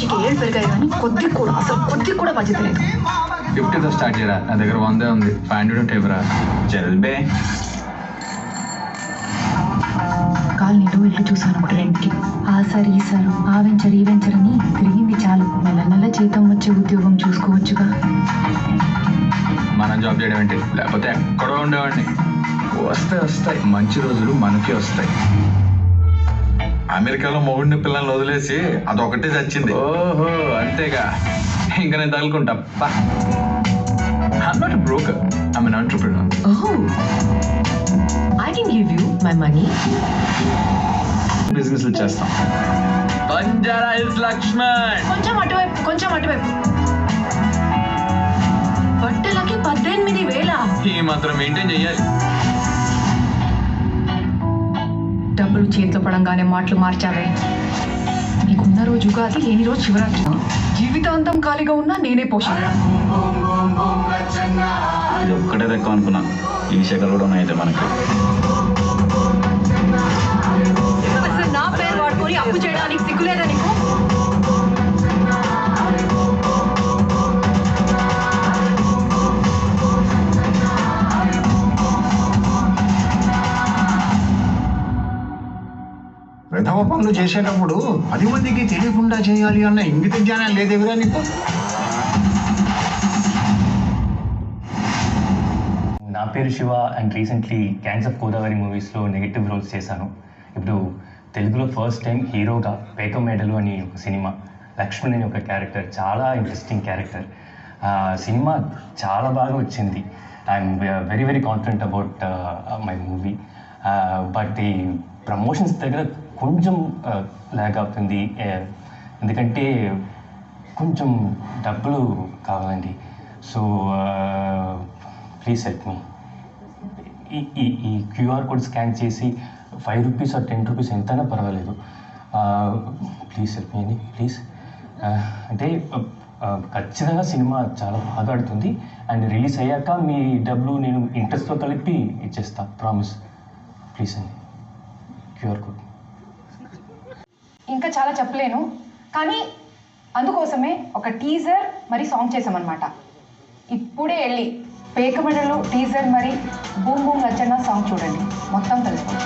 కానీ కొద్ది కూడా అసలు కొద్ది కూడా బాధ్యత లేదు. ఫిఫ్టీతో స్టార్ట్ చేయరా? నా దగ్గర వందే ఉంది. పాండ్యూడ్ ఉంటే ఇవ్వరా చల్ బే. కాలు నిండు ఇల్లు చూశాను ఒక రెంట్కి ఆ సార్ ఈ సార్ ఆ వెంచర్ ఈ వెంచర్ అని తిరిగింది చాలు. నెల నెల జీతం వచ్చే ఉద్యోగం చూసుకోవచ్చుగా. మనం జాబ్ చేయడం ఏంటి? లేకపోతే ఎక్కడో ఉండేవాడిని. వస్తాయి వస్తాయి. మంచి రోజులు మనకే వస్తాయి. అమెరికాలో మొగుడిని పిల్లల్ని వదిలేసి అదొకటే చచ్చింది. ఓహో అంతేగా. ఇంకా నేను తగులుకుంటా. I'm not broker I'm an entrepreneur ఓహో I can give you my money business చేస్తాం. బంజారా హిల్స్ లక్ష్మణ్. కొంచెం అటువైపు కొంచెం అటువైపు. బట్టలకి పద్దెనిమిది వేల. ఈ మాత్రం మెయింటైన్ చేయాలి డబ్బులు చేతిలో పడంగానే మాటలు మార్చావే. నీకున్న రోజు ఉగాది లేని రోజు శివరాత్రి. జీవితాంతం ఖాళీగా ఉన్నా నేనే పోషణ. ఇది ఒక్కటే తక్కువ అనుకున్నాను ఈ శకలు కూడా ఉన్నాయి మనకి. ప్రథమ పనులు చేసేటప్పుడు పది మందికి తెలియకుండా చేయాలి అన్న ఇంగిత జ్ఞానం లేదేవిరా నీకు? నా పేరు Shiva and recently gangs of Godavari మూవీస్లో నెగిటివ్ రోల్స్ చేశాను. ఇప్పుడు తెలుగులో ఫస్ట్ టైం హీరోగా పేక మేడలు అని ఒక సినిమా లక్ష్మణ్ అనే ఒక క్యారెక్టర్ చాలా ఇంట్రెస్టింగ్ క్యారెక్టర్ సినిమా చాలా బాగా వచ్చింది. I'm very very confident about my movie but ఈ ప్రమోషన్స్ దగ్గర కొంచెం ల్యాగ్ అవుతుంది ఎందుకంటే కొంచెం డబ్బులు కావాలండి. సో ప్లీజ్ హెల్ప్ మీ ఈ ఈ క్యూఆర్ కోడ్ స్కాన్ చేసి five rupees or ten rupees ఎంతైనా పర్వాలేదు. ప్లీజ్ హెల్ప్ మీ అండి ప్లీజ్ అంటే ఖచ్చితంగా సినిమా చాలా బాగా ఆడుతుంది. అండ్ రిలీజ్ అయ్యాక మీ డబ్బులు నేను ఇంట్రెస్ట్తో కలిపి ఇచ్చేస్తా ప్రామిస్. ప్లీజ్ అండి క్యూఆర్ కోడ్. ఇంకా చాలా చెప్పలేను. కానీ అందుకోసమే ఒక టీజర్ మరి సాంగ్ చేసామన్నమాట ఇప్పుడే వెళ్ళి పేకమెడలు టీజర్ మరి బూమ్ బూమ్ లచ్చన్న సాంగ్ చూడండి. మొత్తం తెలుసుకోండి